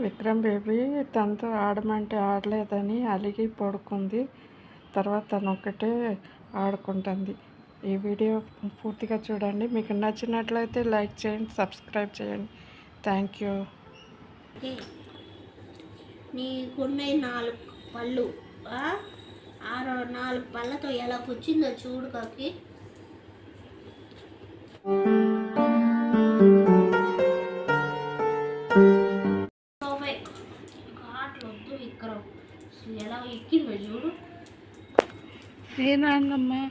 Vikram baby తనతో ఆడమంటే ఆడలేదని అలిగి పడుకుంది. తర్వాత తను ఒక్కటే ఆడుకుంటుంది. ఈ వీడియో పూర్తిగా చూడండి. మీకు నచ్చినట్లయితే లైక్ చేయండి సబ్స్క్రైబ్ చేయండి. Thank you. నీకున్నాయి నాలుగు పళ్ళు ఆరు ఆరో నాలుగు పళ్ళతో ఎలా కూర్చుందో చూడు కాకి. అసలు ఎలా ఎక్కిందో చూడు. నేనాన్నమ్మా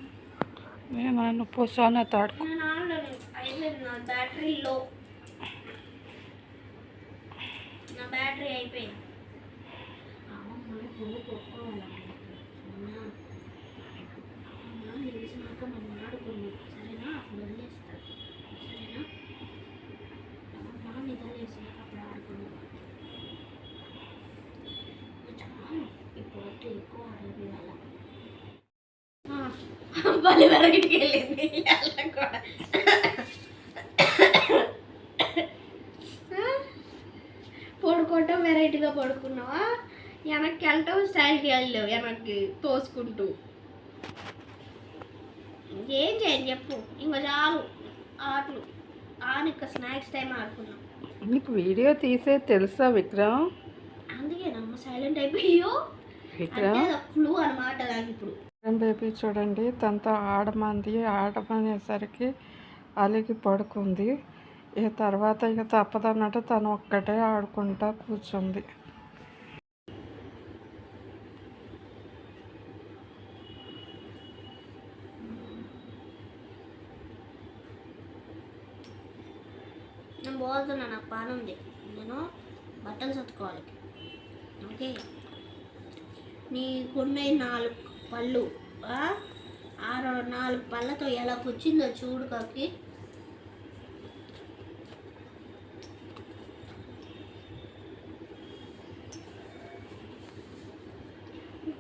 నేను పూసాన నా బ్యాటరీ లో నా బ్యాటరీ అయిపోయింది. బలి వెరగిటికి వెళ్ళింది అలా కూడా. పడుకోవటం వెరైటీగా పడుకున్నావా? వెనక్కి వెళ్ళటం స్టైల్కి వెళ్ళావు వెనక్కి తోసుకుంటూ. ఏం చేయను చెప్పు ఇంకా చాలు. ఆటలు. ఆని ఇంకా స్నాక్స్ టైం ఆడుకున్నాం. నీకు వీడియో తీసే తెలుసా విక్రమ్? అందుకే నమ్మ సైలెంట్ అయిపోయో విక్రమ్ బేబీ చూడండి తనతో ఆడమంది ఆడమనేసరికి అలిగి పడుకుంది. ఇక తర్వాత ఇక తప్పదన్నట్టు తను ఒక్కటే ఆడుకుంటా కూర్చుంది. నేను పోతున్నా నాకు పని ఉంది నేను బట్టలు సర్దుకోవాలి. ఓకే? నీకున్న నాలుగు పళ్ళు ఆరో నాలుగు పళ్ళతో ఎలా కూర్చుందో చూడు కాకి.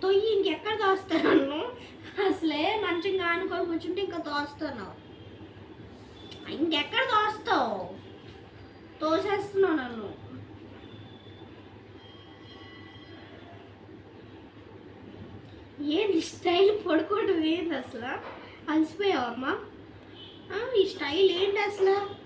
తొయ్యి ఇంకెక్కడ తోస్తాను అసలే మంచిగా ఆనుకొని కూర్చుంటే ఇంకా తోస్తాను ఇంకెక్కడ తోస్తావు తోసేస్తున్నావు నన్ను. ఏంది స్టైల్ పడుకోవడం ఏంది అసలు? అలసిపోయావమ్మా ఈ స్టైల్ ఏంటి అసలు?